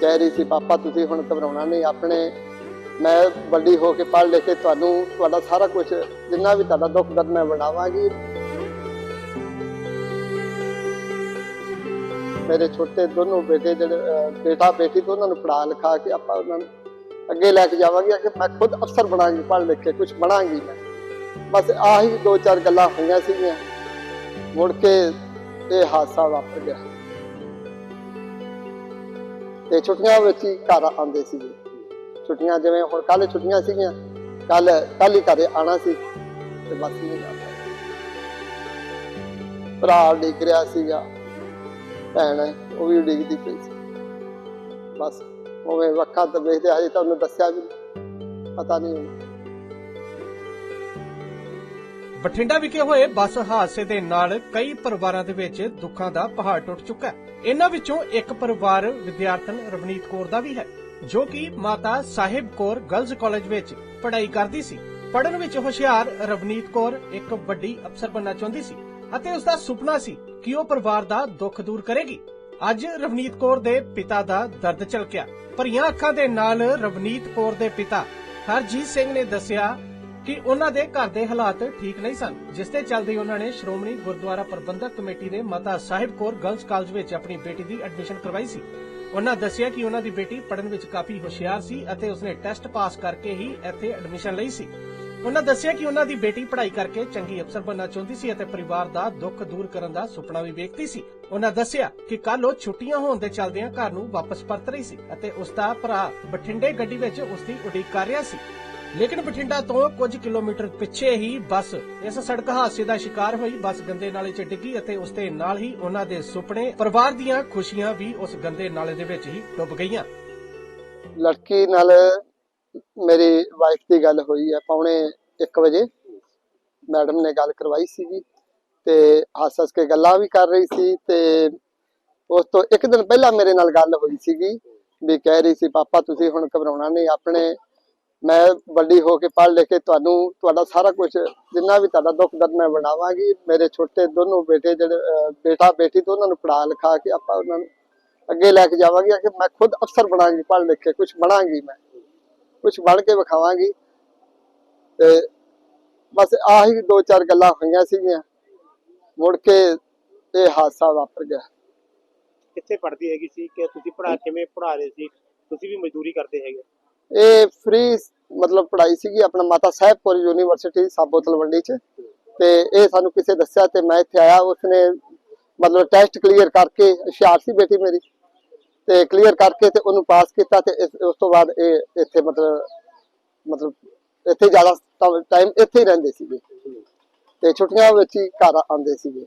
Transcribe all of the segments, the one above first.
ਕਹਿ ਰਹੀ ਸੀ, ਪਾਪਾ, ਤੁਸੀਂ ਹੁਣ ਘਬਰਾਉਣਾ ਨਹੀਂ, ਆਪਣੇ ਮੈਂ ਵੱਡੀ ਹੋ ਕੇ ਪੜ੍ਹ ਲਿਖ ਕੇ ਤੁਹਾਨੂੰ, ਤੁਹਾਡਾ ਸਾਰਾ ਕੁਝ ਜਿੰਨਾ ਵੀ ਤੁਹਾਡਾ ਦੁੱਖ ਦਰਦ ਮੈਂ ਵੰਡਾਵਾਂਗੀ ਮੇਰੇ ਛੋਟੇ ਦੋਨੋਂ ਬੇਟੇ ਜਿਹੜੇ ਬੇਟਾ, ਬੇਟੀ ਦੋਨਾਂ ਨੂੰ ਪੜ੍ਹਾ ਲਿਖਾ ਕੇ ਆਪਾਂ ਉਹਨਾਂ ਨੂੰ ਅੱਗੇ ਲੈ ਕੇ ਜਾਵਾਂਗੇ ਕਿ ਮੈਂ ਖੁਦ ਅਫਸਰ ਬਣਾਂਗੀ, ਪੜ੍ਹ ਲਿਖ ਕੇ ਕੁਝ ਬਣਾਂਗੀ ਮੈਂ। ਬਸ ਆਹੀ ਦੋ ਚਾਰ ਗੱਲਾਂ ਹੋਈਆਂ ਸੀਗੀਆਂ। ਮੁੜ ਕੇ ਇਹ ਹਾਦਸਾ ਵਾਪਰ ਗਿਆ। ਤੇ ਛੁੱਟੀਆਂ ਵਿੱਚ ਹੀ ਘਰ ਆਉਂਦੇ ਸੀਗੇ। ਛੁੱਟੀਆਂ ਜਿਵੇਂ ਹੁਣ ਕੱਲ ਛੁੱਟੀਆਂ ਸੀਗੀਆਂ ਕੱਲ ਕੱਲ ਹੀ ਘਰੇ ਆਣਾ ਸੀ ਤੇ ਬਸ ਨਹੀਂ ਜਾਂਦਾ ਭਰਾ ਡਿੱਗ ਰਿਹਾ ਸੀਗਾ, ਭੈਣ ਉਹ ਵੀ ਡਿੱਗਦੀ ਪਈ ਸੀ। ਬਸ ਉਵੇਂ ਵੱਖਾ ਤਾਂ ਵੇਖਦੇ ਹਜੇ ਤਾਂ ਉਹਨੂੰ ਦੱਸਿਆ ਵੀ ਪਤਾ ਨਹੀਂ ਬਠਿੰਡਾ ਵਿਖੇ ਹੋਏ ਬੱਸ ਹਾਦਸੇ ਦੇ ਨਾਲ ਕਈ ਪਰਿਵਾਰਾਂ ਦੇ ਵਿੱਚ ਦੁੱਖਾਂ ਦਾ ਪਹਾੜ ਟੁੱਟ ਚੁੱਕਾ ਹੈ। ਇਹਨਾਂ ਵਿੱਚੋਂ ਇੱਕ ਪਰਿਵਾਰ ਵਿਦਿਆਰਥਣ ਰਵਨੀਤ ਕੌਰ ਦਾ ਵੀ ਹੈ, ਜੋ ਕਿ ਮਾਤਾ ਸਾਹਿਬ ਕੌਰ ਗਰਲਜ਼ ਕਾਲਜ ਵਿੱਚ ਪੜ੍ਹਾਈ ਕਰਦੀ ਸੀ। ਪੜ੍ਹਨ ਵਿੱਚ ਹੁਸ਼ਿਆਰ ਰਵਨੀਤ ਕੌਰ ਇੱਕ ਵੱਡੀ ਅਫਸਰ ਬਣਨਾ ਚਾਹੁੰਦੀ ਸੀ ਅਤੇ ਉਸ ਦਾ ਸੁਪਨਾ ਸੀ ਕਿ ਉਹ ਪਰਿਵਾਰ ਦਾ ਦੁੱਖ ਦੂਰ ਕਰੇਗੀ। ਅੱਜ ਰਵਨੀਤ ਕੌਰ ਦੇ ਪਿਤਾ ਦਾ ਦਰਦ ਝਲਕਿਆ ਭਰੀਆਂ ਅੱਖਾਂ ਦੇ ਨਾਲ ਰਵਨੀਤ ਕੌਰ ਦੇ ਪਿਤਾ ਹਰਜੀਤ ਸਿੰਘ ਨੇ ਦੱਸਿਆ ਕਿ ਉਹਨਾਂ ਦੇ ਘਰ ਦੇ ਹਾਲਾਤ ਠੀਕ ਨਹੀਂ ਸਨ, ਜਿਸ ਤੇ ਚੱਲਦੇ ਉਹਨਾਂ ਨੇ ਸ਼੍ਰੋਮਣੀ ਗੁਰਦੁਆਰਾ ਪ੍ਰਬੰਧਕ ਕਮੇਟੀ ਦੇ ਮਾਤਾ ਸਾਹਿਬ ਕੌਰ ਗਰਲਜ਼ ਕਾਲਜ ਵਿੱਚ ਆਪਣੀ ਬੇਟੀ ਦੀ ਐਡਮਿਸ਼ਨ ਕਰਵਾਈ ਸੀ। ਉਹਨਾਂ ਦੱਸਿਆ ਕਿ ਉਹਨਾਂ ਦੀ ਬੇਟੀ ਪੜਨ ਵਿੱਚ ਕਾਫੀ ਹੁਸ਼ਿਆਰ ਸੀ ਅਤੇ ਉਸਨੇ ਟੈਸਟ ਪਾਸ ਕਰਕੇ ਹੀ ਇੱਥੇ ਐਡਮਿਸ਼ਨ ਲਈ ਸੀ। ਉਹਨਾਂ ਦੱਸਿਆ ਕਿ ਉਹਨਾਂ ਦੀ ਬੇਟੀ ਪੜ੍ਹਾਈ ਕਰਕੇ ਚੰਗੀ ਅਫਸਰ ਬਣਨਾ ਚਾਹੁੰਦੀ ਸੀ ਅਤੇ ਪਰਿਵਾਰ ਦਾ ਦੁੱਖ ਦੂਰ ਕਰਨ ਦਾ ਸੁਪਨਾ ਵੀ ਵੇਖਦੀ ਸੀ। ਉਹਨਾਂ ਦੱਸਿਆ ਕਿ ਕੱਲ ਉਹ ਛੁੱਟੀਆਂ ਹੋਣ ਦੇ ਚੱਲਦਿਆਂ ਘਰ ਨੂੰ ਵਾਪਸ ਪਰਤ ਰਹੀ ਸੀ ਅਤੇ ਉਸ ਦਾ ਭਰਾ ਬਠਿੰਡੇ ਗੱਡੀ ਵਿੱਚ ਉਸ ਦੀ ਉਡੀਕ ਕਰ ਰਿਹਾ ਸੀ। ਲੇਕਿਨ ਬਠਿੰਡਾ ਤੋਂ ਕੁਝ ਕਿਲੋਮੀਟਰ ਪਿੱਛੇ ਹੀ ਬੱਸ ਇਸ ਸੜਕ ਹਾਦਸੇ ਦਾ ਸ਼ਿਕਾਰ ਹੋਈ। ਬੱਸ ਗੰਦੇ ਨਾਲੇ 'ਚ ਡਿੱਗੀ ਅਤੇ ਉਸ ਦੇ ਨਾਲ ਹੀ ਉਹਨਾਂ ਦੇ ਸੁਪਨੇ, ਪਰਿਵਾਰ ਦੀਆਂ ਖੁਸ਼ੀਆਂ ਵੀ ਉਸ ਗੰਦੇ ਨਾਲੇ ਦੇ ਵਿੱਚ ਹੀ ਡੁੱਬ ਗਈਆਂ। ਲੜਕੀ ਨਾਲ ਮੇਰੀ ਵਾਈਫ ਦੀ ਗੱਲ ਹੋਈ ਹੈ ਪੌਣੇ 1 ਵਜੇ। ਮੈਡਮ ਨੇ ਗੱਲ ਕਰਵਾਈ ਸੀਗੀ ਤੇ ਹੱਸ ਹੱਸ ਕੇ ਗੱਲਾਂ ਵੀ ਕਰ ਰਹੀ ਸੀ ਤੇ ਉਸ ਤੋਂ ਇੱਕ ਦਿਨ ਪਹਿਲਾਂ ਮੇਰੇ ਨਾਲ ਗੱਲ ਹੋਈ ਸੀਗੀ ਵੀ ਕਹਿ ਰਹੀ ਸੀ, ਪਾਪਾ, ਤੁਸੀਂ ਹੁਣ ਘਬਰਾਉਣਾ ਨਹੀਂ, ਆਪਣੇ ਮੈਂ ਵੱਡੀ ਹੋ ਕੇ ਪੜ੍ਹ ਲਿਖ ਕੇ ਤੁਹਾਨੂੰ, ਤੁਹਾਡਾ ਸਾਰਾ ਕੁਝ ਜਿੰਨਾ ਵੀ ਤੁਹਾਡਾ ਦੁੱਖ ਦਰਦ ਮੈਂ ਵੰਡਾਵਾਂਗੀ ਮੇਰੇ ਛੋਟੇ ਦੋਨੋਂ ਬੇਟੇ ਜਿਹੜੇ ਬੇਟਾ ਬੇਟੀ ਦੋਨਾਂ ਨੂੰ ਪੜ੍ਹਾ ਲਿਖਾ ਕੇ ਆਪਾਂ ਉਹਨਾਂ ਨੂੰ ਅੱਗੇ ਲੈ ਕੇ ਜਾਵਾਂਗੇ। ਕਿ ਮੈਂ ਖੁਦ ਅਫਸਰ ਬਣਾਂਗੀ, ਪੜ੍ਹ ਲਿਖ ਕੇ ਕੁਝ ਬਣਾਂਗੀ ਮੈਂ। ਕੁਝ ਬਣ ਕੇ ਵਿਖਾਵਾਂਗੀ। ਤੇ ਬਸ ਆਹੀ ਦੋ ਚਾਰ ਗੱਲਾਂ ਹੋਈਆਂ ਸੀਗੀਆਂ। ਮੁੜ ਕੇ ਇਹ ਹਾਦਸਾ ਵਾਪਰ ਗਿਆ। ਕਿੱਥੇ ਪੜ੍ਹਦੀ ਹੈਗੀ ਸੀ? ਕਿ ਤੁਸੀਂ ਪੜ੍ਹਾ, ਕਿਵੇਂ ਪੜ੍ਹਾ ਰਹੇ ਸੀ? ਤੁਸੀਂ ਵੀ ਮਜ਼ਦੂਰੀ ਕਰਦੇ ਹੈਗੇ। ਇਹ ਫ੍ਰੀ ਮਤਲਬ ਪੜ੍ਹਾਈ ਸੀਗੀ, ਆਪਣਾ ਮਾਤਾ ਸਾਹਿਬਪੁਰ ਯੂਨੀਵਰਸਿਟੀ ਸਾਬੋ ਤਲਵੰਡੀ ਚ। ਤੇ ਇਹ ਸਾਨੂੰ ਕਿਸੇ ਦੱਸਿਆ ਤੇ ਮੈਂ ਇੱਥੇ ਆਇਆ, ਉਸਨੇ ਮਤਲਬ ਟੈਸਟ ਕਲੀਅਰ ਕਰਕੇ, ਹੁਸ਼ਿਆਰ ਸੀ ਬੇਟੀ ਮੇਰੀ। ਤੇ ਕਲੀਅਰ ਕਰਕੇ ਤੇ ਉਹਨੂੰ ਪਾਸ ਕੀਤਾ ਤੇ ਉਸ ਤੋਂ ਬਾਅਦ ਇਹ ਇੱਥੇ ਮਤਲਬ ਮਤਲਬ ਇੱਥੇ ਜ਼ਿਆਦਾ ਟਾਈਮ ਇੱਥੇ ਹੀ ਰਹਿੰਦੇ ਸੀਗੇ। ਤੇ ਛੁੱਟੀਆਂ ਵਿੱਚ ਹੀ ਘਰ ਆਉਂਦੇ ਸੀਗੇ।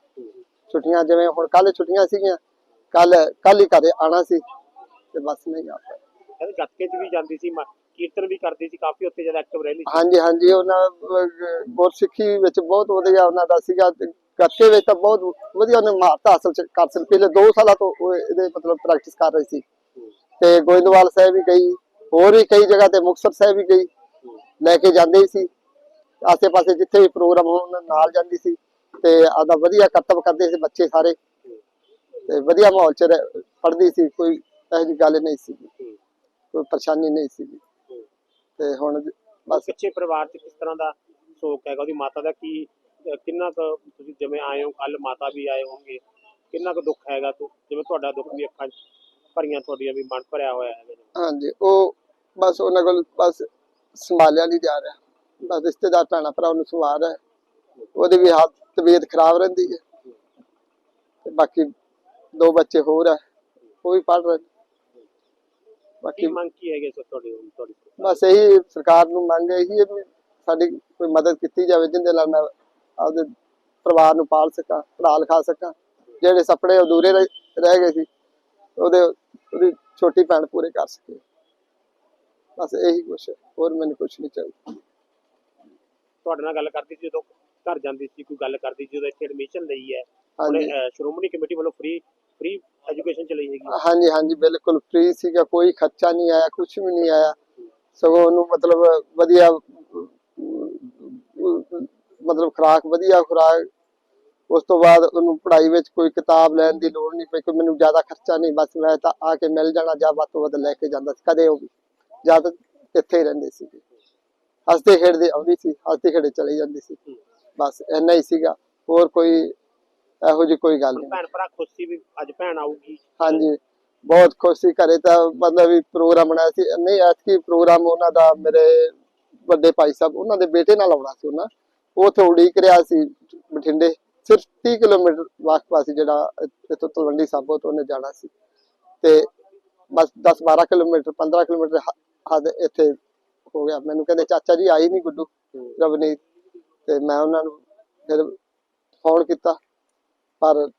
ਛੁੱਟੀਆਂ ਜਿਵੇਂ ਹੁਣ ਕੱਲ ਛੁੱਟੀਆਂ ਸੀਗੀਆਂ ਕੱਲ ਕੱਲ ਹੀ ਘਰੇ ਆਣਾ ਸੀ। ਤੇ ਬਸ ਨਹੀਂ ਆ ਕਹਿੰਦੇ ਗੱਤਕੇ 'ਚ ਵੀ ਜਾਂਦੀ ਸੀ ਮ- ਕੀਰਤਨ ਵੀ ਕਰਦੀ ਸੀ ਕਾਫੀ ਉੱਥੇ ਜ਼ਿਆਦਾ ਐਕਟਿਵ ਰਹਿੰਦੀ ਸੀ। ਹਾਂਜੀ ਹਾਂਜੀ ਉਹਨਾਂ ਅਹ, ਗੁਰਸਿੱਖੀ ਵਿੱਚ ਬਹੁਤ ਵਧੀਆ ਉਹਨਾਂ ਦਾ ਸੀਗਾ ਤੇ ਗੱਤੇ ਵਿੱਚ ਤਾਂ ਬਹੁਤ ਵਧੀਆ ਉਹਨੇ ਮਹਾਰਤ ਹਾਸਲ ਚ- ਕਰ ਸੀ ਪਿਛਲੇ 2 ਸਾਲਾਂ ਤੋਂ ਉਹ ਇਹਦੇ ਮਤਲਬ ਪ੍ਰੈਕਟਿਸ ਕਰ ਰਹੀ ਸੀ। ਤੇ ਗੋਇੰਦਵਾਲ ਸਾਹਿਬ ਵੀ ਗਈ ਹੋਰ ਵੀ ਕਈ ਜਗ੍ਹਾ ਤੇ ਮੁਕਤਸਰ ਸਾਹਿਬ ਵੀ ਗਈ ਲੈ ਕੇ ਜਾਂਦੇ ਹੀ ਸੀ। ਆਸੇ-ਪਾਸੇ ਜਿੱਥੇ ਵੀ ਪ੍ਰੋਗਰਾਮ ਹੋਣ ਨਾਲ ਜਾਂਦੀ ਸੀ ਤੇ ਆਦਾ ਵਧੀਆ ਕਰਤੱਵ ਕਰਦੇ ਸੀ ਬੱਚੇ ਸਾਰੇ। ਤੇ ਵਧੀਆ ਮਾਹੌਲ ਚ ਪੜ੍ਹਦੀ ਸੀ ਕੋਈ ਇਹੋ ਜਿਹੀ ਗੱਲ ਨਹੀਂ ਸੀ। ਕੋਈ ਪਰੇਸ਼ਾਨੀ ਨਹੀਂ ਸੀ ਤੇ ਹੁਣ ਬਸ ਪਿੱਛੇ ਪਰਿਵਾਰ 'ਚ ਕਿਸ ਤਰ੍ਹਾਂ ਦਾ ਸ਼ੋਕ ਹੈਗਾ? ਉਹਦੀ ਮਾਤਾ ਦਾ ਕੀ ਕਿੰਨਾ ਕੁ ਤੁਸੀਂ ਜਿਵੇਂ ਆਏ ਹੋ ਕੱਲ ਮਾਤਾ ਵੀ ਆਏ ਹੋਣਗੇ ਕਿੰਨਾ ਕੁ ਦੁੱਖ ਹੈਗਾ ਤੂੰ ਜਿਵੇਂ ਤੁਹਾਡਾ ਦੁੱਖ ਵੀ ਅੱਖਾਂ 'ਚ ਭਰੀਆਂ ਤੁਹਾਡੀਆਂ ਵੀ ਮਨ ਭਰਿਆ ਹੋਇਆ ਹੈ ਹਾਂਜੀ ਉਹ ਬਸ ਉਹਨਾਂ ਕੋਲ ਬਸ ਸੰਭਾਲਿਆ ਨਹੀਂ ਜਾ ਰਿਹਾ। ਬਸ ਰਿਸ਼ਤੇਦਾਰ ਭੈਣਾਂ ਭਰਾ ਨੂੰ ਸਵਾਰ ਹੈ ਉਹਦੀ ਵੀ ਹਾਲਤ ਤਬੀਅਤ ਖਰਾਬ ਰਹਿੰਦੀ ਹੈ। ਤੇ ਬਾਕੀ ਦੋ ਬੱਚੇ ਹੋਰ ਹੈ ਉਹ ਵੀ ਪੜ ਰਹੇ ਬਾਕੀ ਮੰਗ ਕੀ ਹੈਗੀ ਸਰ ਤੁਹਾਡੀ ਹੁਣ ਤੁਹਾਡੀ ਬਸ ਇਹੀ ਸਰਕਾਰ ਨੂੰ ਮੰਗ ਇਹੀ ਹੈ ਵੀ ਸਾਡੀ ਕੋਈ ਮਦਦ ਕੀਤੀ ਜਾਵੇ ਜਿੰਦੇ ਨਾਲ ਮੈਂ ਆਪਦੇ ਪਰਿਵਾਰ ਨੂੰ ਪਾਲ ਸਕਾਂ ਪੜ੍ਹਾ ਲਿਖਾ ਸਕਾਂ। ਜਿਹੜੇ ਸੁਪਨੇ ਅਧੂਰੇ ਰਹਿ ਗਏ ਸੀ ਉਹਦੇ ਉਹਦੀ ਛੋਟੀ ਭੈਣ ਪੂਰੇ ਕਰ ਸਕੇ। ਬਸ ਇਹੀ ਕੁਛ ਹੈ ਹੋਰ ਮੈਨੂੰ ਕੁਛ ਨਹੀਂ ਚਾਹੀਦਾ। ਤੁਹਾਡੇ ਨਾਲ ਗੱਲ ਕਰਦੀ ਸੀ ਜਦੋਂ ਘਰ ਜਾਂਦੀ ਸੀ ਕੋਈ ਗੱਲ ਕਰਦੀ ਸੀ ਜਦੋਂ ਇੱਥੇ ਐਡਮਿਸ਼ਨ ਲਈ ਹੈ। ਹਾਂਜੀ। ਸ਼੍ਰੋਮਣੀ ਕਮੇਟੀ ਵੱਲੋਂ ਫ੍ਰੀ ਫ੍ਰੀ ਐਜੂਕੇਸ਼ਨ ਚਲਾਈ ਹੈਗੀ ਹਾਂਜੀ ਹਾਂਜੀ, ਬਿਲਕੁਲ ਫ੍ਰੀ ਸੀਗਾ, ਕੋਈ ਖਰਚਾ ਨਹੀਂ ਆਇਆ, ਕੁਛ ਵੀ ਨਹੀਂ ਆਇਆ। ਸਗੋਂ ਉਹਨੂੰ ਮਤਲਬ ਵਧੀਆ, ਮਤਲਬ ਖੁਰਾਕ ਵਧੀਆ ਖੁਰਾਕ। ਉਸ ਤੋਂ ਬਾਅਦ ਉਹਨੂੰ ਪੜ੍ਹਾਈ ਵਿੱਚ ਕੋਈ ਕਿਤਾਬ ਲੈਣ ਦੀ ਲੋੜ ਨਹੀਂ ਪਈ, ਕੋਈ ਮੈਨੂੰ ਜ਼ਿਆਦਾ ਖਰਚਾ ਨਹੀਂ, ਬਸ ਮੈਂ ਤਾਂ ਆ ਕੇ ਮਿਲ ਜਾਣਾ, ਜਾਂ ਵੱਧ ਤੋਂ ਵੱਧ ਲੈ ਕੇ ਜਾਂਦਾ ਸੀ, ਕਦੇ ਉਹ ਵੀ। ਜ਼ਿਆਦਾ ਇੱਥੇ ਹੀ ਰਹਿੰਦੇ ਸੀ ਹੱਸਦੇ ਖੇਡਦੇ ਆਉਂਦੀ ਸੀ, ਹੱਸਦੇ ਖੇਡੇ ਚਲੇ ਜਾਂਦੀ ਸੀ। ਬਸ ਇੰਨਾ ਹੀ ਸੀਗਾ। ਹੋਰ ਕੋਈ ਇਹੋ ਜਿਹੀ ਕੋਈ ਗੱਲ ਨਹੀਂ। ਭੈਣ ਭਰਾ ਖੁਸ਼ ਸੀ ਵੀ ਅੱਜ ਭੈਣ ਆਊਗੀ। ਹਾਂਜੀ ਬਹੁਤ ਖੁਸ਼ ਸੀ ਘਰੇ ਤਾਂ ਮਤਲਬ ਵੀ ਪ੍ਰੋਗਰਾਮ ਬਣਾਇਆ ਸੀ। ਨਹੀਂ ਐਤਕੀ ਪ੍ਰੋਗਰਾਮ ਉਹਨਾਂ ਦਾ ਮੇਰੇ ਵੱਡੇ ਭਾਈ ਸਾਹਿਬ ਉਹਨਾਂ ਦੇ ਬੇਟੇ ਨਾਲ ਆਉਣਾ ਸੀ ਉਹਨਾਂ। ਉਹ ਉੱਥੇ ਉਡੀਕ ਰਿਹਾ ਸੀ ਬਠਿੰਡੇ। ਸਿਰਫ 30 ਕਿਲੋਮੀਟਰ ਵਾਕਫਾ ਸੀ ਜਿਹੜਾ ਇੱਥੋਂ ਤਲਵੰਡੀ ਸਾਬੋ ਤੋਂ ਉਹਨੇ ਜਾਣਾ ਸੀ। ਤੇ ਬਸ 10 12 ਕਿਲੋਮੀਟਰ 15 ਕਿਲੋਮੀਟਰ ਹੱਦ ਇੱਥੇ ਹੋ ਗਿਆ। ਮੈਨੂੰ ਕਹਿੰਦੇ ਚਾਚਾ ਜੀ ਆਈ ਨਹੀਂ ਗੁੱਡੂ ਰਵਨੀਤ। ਤੇ ਮੈਂ ਉਹਨਾਂ ਨੂੰ ਫਿਰ ਫੋਨ ਕੀਤਾ। ਪਰ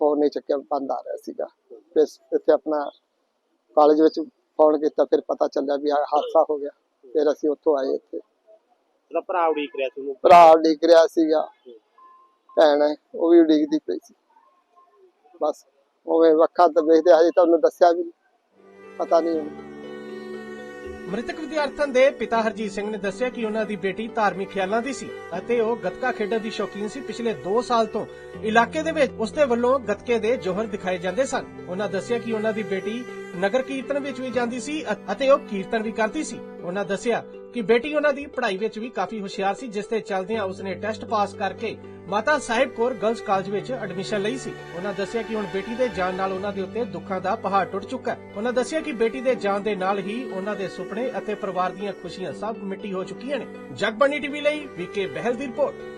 ਫੋਨ ਨਹੀਂ ਚੱਕਿਆ ਬੰਦ ਆ ਰਿਹਾ ਸੀਗਾ। ਫਿਰ ਇੱਥੇ ਆਪਣਾ ਕਾਲਜ ਵਿੱਚ ਫੋਨ ਕੀਤਾ ਫਿਰ ਪਤਾ ਚੱਲਿਆ ਵੀ ਆਹ ਹਾਦਸਾ ਹੋ ਗਿਆ। ਫਿਰ ਅਸੀਂ ਉੱਥੋਂ ਆਏ ਇੱਥੇ। ਉਹਦਾ ਭਰਾ ਉਡੀਕ ਰਿਹਾ ਸੀ ਉਹਨੂੰ? ਭਰਾ ਡਿੱਗ ਰਿਹਾ ਸੀਗਾ। ਭੈਣ ਹੈ, ਉਹ ਵੀ ਡਿੱਗਦੀ ਪਈ ਸੀ। ਬਸ ਉਵੇਂ ਵੱਖਾ ਤਾਂ ਵੇਖਦੇ ਹਜੇ ਤਾਂ ਉਹਨੂੰ ਦੱਸਿਆ ਵੀ ਪਤਾ ਨਹੀਂ ਮ੍ਰਿਤਕ ਵਿਦਿਆਰਥਣ ਦੇ ਪਿਤਾ ਹਰਜੀਤ ਸਿੰਘ ਨੇ ਦੱਸਿਆ ਕਿ ਉਹਨਾਂ ਦੀ ਬੇਟੀ ਧਾਰਮਿਕ ਖਿਆਲਾਂ ਦੀ ਸੀ ਅਤੇ ਉਹ ਗੱਤਕਾ ਖੇਡਣ ਦੀ ਸ਼ੌਕੀਨ ਸੀ। ਪਿਛਲੇ 2 ਸਾਲ ਤੋਂ ਇਲਾਕੇ ਦੇ ਵਿੱਚ ਉਸਦੇ ਵੱਲੋਂ ਗੱਤਕੇ ਦੇ ਜੋਹਰ ਦਿਖਾਏ ਜਾਂਦੇ ਸਨ। ਉਹਨਾਂ ਦੱਸਿਆ ਕਿ ਉਹਨਾਂ ਦੀ ਬੇਟੀ ਨਗਰ ਕੀਰਤਨ ਵਿੱਚ ਵੀ ਜਾਂਦੀ ਸੀ ਅਤੇ ਉਹ ਕੀਰਤਨ ਵੀ ਕਰਦੀ ਸੀ। ਉਹਨਾਂ ਦੱਸਿਆ ਕਿ ਬੇਟੀ ਉਹਨਾਂ ਦੀ ਪੜ੍ਹਾਈ ਵਿੱਚ ਵੀ ਕਾਫੀ ਹੁਸ਼ਿਆਰ ਸੀ, ਜਿਸ ਦੇ ਚੱਲਦਿਆਂ ਉਸਨੇ ਟੈਸਟ ਪਾਸ ਕਰਕੇ ਮਾਤਾ ਸਾਹਿਬ ਕੌਰ ਗਰਲਸ ਕਾਲਜ ਵਿੱਚ ਐਡਮਿਸ਼ਨ ਲਈ ਸੀ। ਉਹਨਾਂ ਦੱਸਿਆ ਕਿ ਹੁਣ ਬੇਟੀ ਦੇ ਜਾਣ ਨਾਲ ਉਹਨਾਂ ਦੇ ਉੱਤੇ ਦੁੱਖਾਂ ਦਾ ਪਹਾੜ ਟੁੱਟ ਚੁੱਕਾ ਹੈ। ਉਹਨਾਂ ਦੱਸਿਆ ਕਿ ਬੇਟੀ ਦੇ ਜਾਣ ਦੇ ਨਾਲ ਹੀ ਉਹਨਾਂ ਦੇ ਸੁਪਨੇ ਅਤੇ ਪਰਿਵਾਰ ਦੀਆਂ ਖੁਸ਼ੀਆਂ ਸਭ ਮਿੱਟੀ ਹੋ ਚੁੱਕੀਆਂ ਨੇ। ਜਗਬਾਣੀ ਟੀਵੀ ਲਈ ਵੀਕੇ ਬਹਿਲ ਦੀ ਰਿਪੋਰਟ।